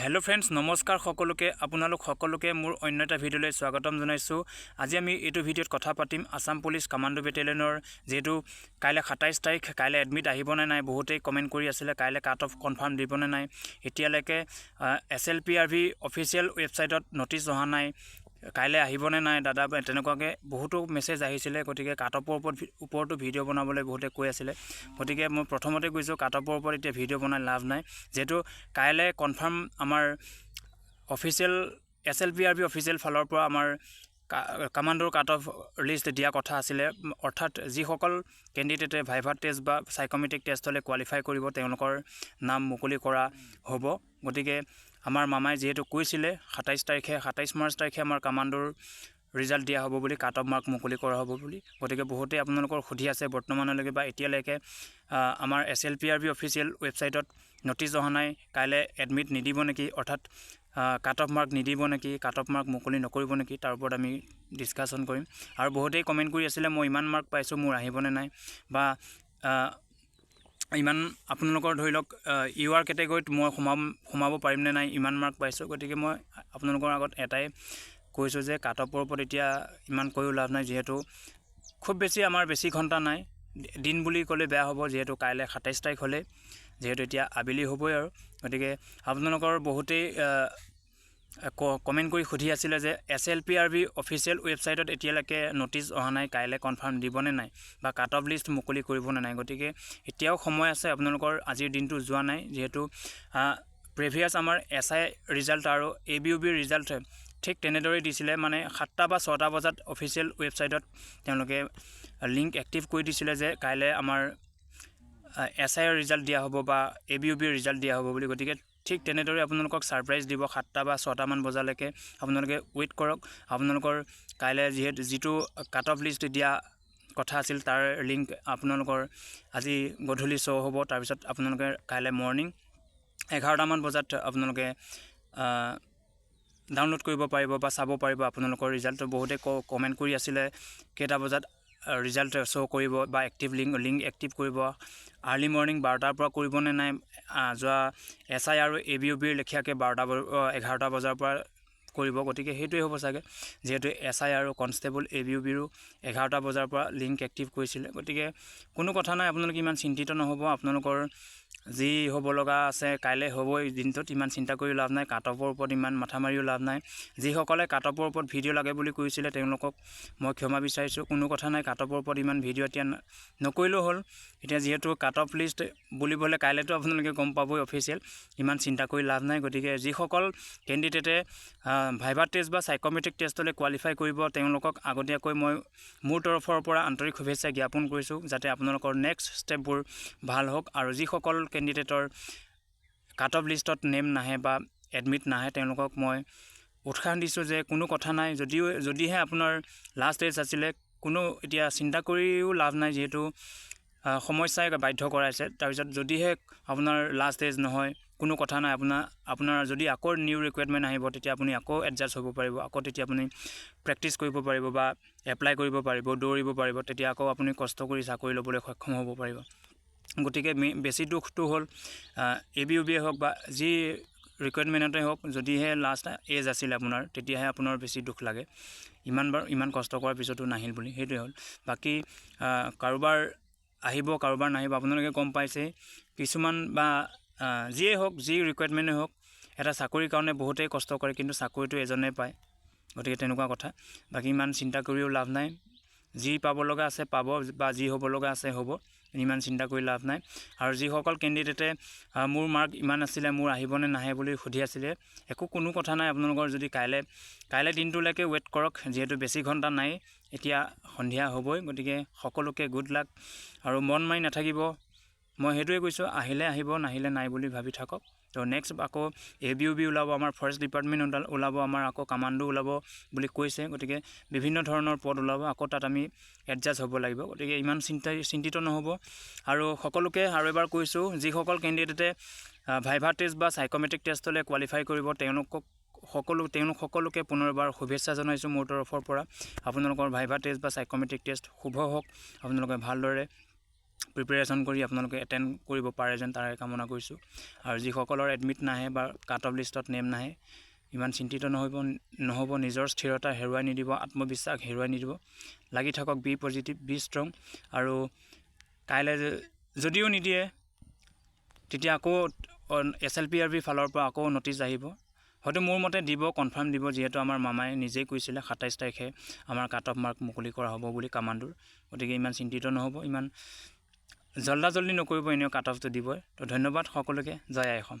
Hello friends নমস্কাৰ সকলোকে, আপোনালোক সকলোকে মোৰ অন্য এটা ভিডিঅ'লৈ স্বাগতম জনাইছোঁ। আজি আমি এইটো ভিডিঅ'ত কথা পাতিম আছাম পুলিচ কামাণ্ডো বেটেলিয়নৰ, যিহেতু কাইলৈ সাতাইছ তাৰিখ, কাইলৈ এডমিট আহিবনে নাই, বহুতেই কমেণ্ট কৰি আছিলে, কাইলৈ কাট অফ কনফাৰ্ম দিবনে নাই। এতিয়ালৈকে S L P R B official ৱেবছাইটত ন'টিছ অহা নাই। কাইলৈ আহিবনে নাই দাদা? তেনেকুৱাকৈ বহুতো মেছেজ আহিছিলে গতিকে কাট অফৰ ওপৰত ওপৰতো ভিডিঅ' বনাবলৈ বহুতে কৈ আছিলে। গতিকে মই প্ৰথমতে কৈছোঁ কাট অফৰ ওপৰত এতিয়া ভিডিঅ' বনাই লাভ নাই। যিহেতু কাইলৈ কনফাৰ্ম আমাৰ official S L P R B official ফালৰ পৰা আমাৰ কামাণ্ডোৰ কাট অফ লিষ্ট দিয়া কথা আছিলে। অৰ্থাৎ যিসকল কেণ্ডিডেটে ভাইভাৰ টেষ্ট বা চাইকমেট্ৰিক টেষ্টলৈ কোৱালিফাই কৰিব তেওঁলোকৰ নাম মুকলি কৰা হ'ব। গতিকে আমাৰ মামাই যিহেতু কৈছিলে সাতাইছ তাৰিখে সাতাইছ মাৰ্চ তাৰিখে আমাৰ কামাণ্ডোৰ ৰিজাল্ট দিয়া হ'ব বুলি কাট অফ মাৰ্ক মুকলি কৰা হ'ব বুলি। গতিকে বহুতেই আপোনালোকৰ সুধি আছে বৰ্তমানলৈকে বা এতিয়ালৈকে আমাৰ S L P R B official ৱেবছাইটত ন'টিছ অহা নাই কাইলৈ এডমিট নিদিব নেকি? অৰ্থাৎ কাট অফ মাৰ্ক নিদিব নেকি কাট অফ মাৰ্ক মুকলি নকৰিব নেকি তাৰ ওপৰত আমি ডিছকাশ্যন কৰিম। আৰু বহুতেই কমেণ্ট কৰি আছিলে মই ইমান মাৰ্ক পাইছোঁ মোৰ আহিবনে নাই? বা ইমান আপোনালোকৰ ধৰি লওক ইউ আৰ কেটেগৰীত মই সোমাম সোমাব পাৰিমনে নাই ইমান মাৰ্ক পাইছোঁ? গতিকে মই আপোনালোকৰ আগত এটাই কৈছোঁ যে কাট অফৰ ওপৰত এতিয়া ইমান কৈও লাভ নাই যিহেতু খুব বেছি আমাৰ বেছি ঘণ্টা নাই। দিন বুলি ক'লে বেয়া হ'ব যিহেতু কাইলৈ সাতাইছ তাৰিখ হ'লে যিহেতু এতিয়া আবেলি হ'বই আৰু। গতিকে আপোনালোকৰ বহুতেই কমেণ্ট কৰি সুধি আছিলে যে S L P R B official ৱেবছাইটত এতিয়ালৈকে ন'টিছ অহা নাই কাইলৈ কনফাৰ্ম দিবনে নাই বা কাট অফ লিষ্ট মুকলি কৰিবনে নাই। গতিকে এতিয়াও সময় আছে আপোনালোকৰ আজিৰ দিনটো যোৱা নাই যিহেতু প্ৰেভিয়াছ আমাৰ এছ আই ৰিজাল্ট আৰু এ বি ইউ বিৰ ৰিজাল্ট ঠিক তেনেদৰেই দিছিলে। মানে সাতটা বা ছটা বজাত অফিচিয়েল ৱেবছাইটত তেওঁলোকে লিংক এক্টিভ কৰি দিছিলে যে কাইলৈ আমাৰ এছ আইৰ ৰিজাল্ট দিয়া হ'ব বা এ বি ইউ বিৰ ৰিজাল্ট দিয়া হ'ব বুলি গতিকে ঠিক তেনেদৰে আপোনালোকক ছাৰপ্ৰাইজ দিব সাতটা বা ছটামান বজালৈকে। আপোনালোকে ৱেইট কৰক। আপোনালোকৰ কাইলৈ যিহেতু যিটো কাট অফ লিষ্ট দিয়া কথা আছিল তাৰ লিংক আপোনালোকৰ আজি গধূলি শ্ব' হ'ব। তাৰপিছত আপোনালোকে কাইলৈ মৰ্ণিং এঘাৰটামান বজাত আপোনালোকে ডাউনলোড কৰিব পাৰিব বা চাব পাৰিব আপোনালোকৰ ৰিজাল্টটো বহুতে কমেণ্ট কৰি আছিলে কেইটা বজাত। ৰিজাল্ট শ্ব' কৰিব বা এক্টিভ লিংক লিংক এক্টিভ কৰিব। আৰ্লি মৰ্ণিং বাৰটাৰ পৰা কৰিবনে নাই? যোৱা এছ আই আৰু এ বি ইউ বিৰ লেখীয়াকৈ বাৰটা এঘাৰটা বজাৰ পৰা কৰিব গতিকে সেইটোৱে হ'ব চাগে। যিহেতু এছ আই আৰু কনষ্টেবল এ বি ইউ বিৰো এঘাৰটা বজাৰ পৰা লিংক এক্টিভ কৰিছিলে। গতিকে কোনো কথা নাই আপোনালোকে ইমান চিন্তিত নহ'ব। আপোনালোকৰ যি হ'ব লগা আছে কাইলৈ হ'বই দিনটোত ইমান চিন্তা কৰি লাভ নাই কাট অফৰ ওপৰত ইমান মাথা মাৰিও লাভ নাই। যিসকলে কাট অফৰ ওপৰত ভিডিঅ' লাগে বুলি কৈছিলে তেওঁলোকক মই ক্ষমা বিচাৰিছোঁ। কোনো কথা নাই কাট অফৰ ওপৰত ইমান ভিডিঅ' এতিয়া নকৰিলেও হ'ল। এতিয়া যিহেতু কাট অফ লিষ্ট বুলিবলৈ কাইলৈতো আপোনালোকে গম পাবই অফিচিয়েল ইমান চিন্তা কৰি লাভ নাই। গতিকে যিসকল কেণ্ডিডেটে ভাইভা টেষ্ট বা চাইকমেট্ৰিক টেষ্টলৈ কোৱালিফাই কৰিব তেওঁলোকক আগতীয়াকৈ মই মোৰ তৰফৰ পৰা আন্তৰিক শুভেচ্ছা জ্ঞাপন কৰিছোঁ যাতে আপোনালোকৰ নেক্সট ষ্টেপবোৰ ভাল হওক। আৰু যিসকল কেণ্ডিডেটৰ কাট অফ লিষ্টত নেম নাহে বা এডমিট নাহে তেওঁলোকক মই উৎসাহ দিছোঁ যে কোনো কথা নাই। যদিও যদিহে আপোনাৰ লাষ্ট এজ আছিলে কোনো এতিয়া চিন্তা কৰিও লাভ নাই যিহেতু সমস্যাই বাধ্য কৰাইছে। তাৰপিছত যদিহে আপোনাৰ লাষ্ট এজ নহয় কোনো কথা নাই। আপোনাৰ আপোনাৰ যদি আকৌ নিউ ৰিকুৱাৰমেণ্ট আহিব তেতিয়া আপুনি আকৌ এডজাষ্ট হ'ব পাৰিব আকৌ তেতিয়া আপুনি প্ৰেক্টিচ কৰিব পাৰিব বা এপ্লাই কৰিব পাৰিব দৌৰিব পাৰিব তেতিয়া আকৌ আপুনি কষ্ট কৰি চাকৰি ল'বলৈ সক্ষম হ'ব পাৰিব। গতিকে বেছি দুখটো হ'ল এ বি ইউ বিয়ে হওক বা যি ৰিকুৱাৰমেণ্টতে হওক যদিহে লাষ্ট এজ আছিলে আপোনাৰ তেতিয়াহে আপোনাৰ বেছি দুখ লাগে। ইমানবাৰ ইমান কষ্ট কৰাৰ পিছতো নাহিল বুলি সেইটোৱে হ'ল। বাকী কাৰোবাৰ আহিব কাৰোবাৰ নাহিব আপোনালোকে গম পাইছে কিছুমান বা যিয়েই হওক যি ৰিকুৱাৰমেণ্টেই হওক এটা চাকৰিৰ কাৰণে বহুতেই কষ্ট কৰে কিন্তু চাকৰিটো এজনে পায়। গতিকে তেনেকুৱা কথা। বাকী ইমান চিন্তা কৰিও লাভ নাই। যি পাব লগা আছে পাব বা যি হ'ব লগা আছে হ'ব। ইমান চিন্তা কৰি লাভ নাই। আৰু যিসকল কেণ্ডিডেটে মোৰ মাৰ্ক ইমান আছিলে মোৰ আহিবনে নাহে বুলি সুধি আছিলে একো কোনো কথা নাই। আপোনালোকৰ যদি কাইলৈ কাইলৈ দিনটোলৈকে ৱেইট কৰক যিহেতু বেছি ঘণ্টা নাই এতিয়া সন্ধিয়া হ'বই। গতিকে সকলোকে গুড লাক আৰু মন মাৰি নাথাকিব। মই সেইটোৱে কৈছোঁ আহিলে আহিব নাহিলে নাই বুলি ভাবি থাকক। তো নেক্সট আকৌ এ বি ইউ বি ওলাব আমাৰ ফৰেষ্ট ডিপাৰ্টমেণ্ট ওলাব আমাৰ আকৌ কামাণ্ডো ওলাব বুলি কৈছে। গতিকে বিভিন্ন ধৰণৰ পদ ওলাব আকৌ তাত আমি এডজাষ্ট হ'ব লাগিব। গতিকে ইমান চিন্তা চিন্তিত নহ'ব। আৰু সকলোকে আৰু এবাৰ কৈছোঁ যিসকল কেণ্ডিডেটে ভাইভা টেষ্ট বা চাইকমেট্ৰিক টেষ্টলৈ কোৱালিফাই কৰিব তেওঁলোকক সকলো তেওঁলোক সকলোকে পুনৰবাৰ শুভেচ্ছা জনাইছোঁ মোৰ তৰফৰ পৰা। আপোনালোকৰ ভাইভা টেষ্ট বা চাইকমেট্ৰিক টেষ্ট শুভ হওক। আপোনালোকে ভালদৰে প্ৰিপেৰেশ্যন কৰি আপোনালোকে এটেণ্ড কৰিব পাৰে যেন তাৰে কামনা কৰিছোঁ। আৰু যিসকলৰ এডমিট নাহে বা কাট অফ লিষ্টত নেম নাহে ইমান চিন্তিত নহ'ব নহ'ব নিজৰ স্থিৰতা হেৰুৱাই নিদিব আত্মবিশ্বাস হেৰুৱাই নিদিব। লাগি থাকক বি পজিটিভ বি ষ্ট্ৰং আৰু কাইলৈ যদিও নিদিয়ে তেতিয়া আকৌ এছ এল পি আৰ বিৰ ফালৰ পৰা আকৌ ন'টিছ আহিব। হয়তো মোৰ মতে দিব কনফাৰ্ম দিব যিহেতু আমাৰ মামাই নিজেই কৈছিলে সাতাইছ তাৰিখে আমাৰ কাট অফ মাৰ্ক মুকলি কৰা হ'ব বুলি কামাণ্ডোৰ। গতিকে ইমান চিন্তিত নহ'ব ইমান জল্দা জল্দি নকৰিব এনেও কাট অফটো দিবই। তো ধন্যবাদ সকলোকে। জয় আই অসম।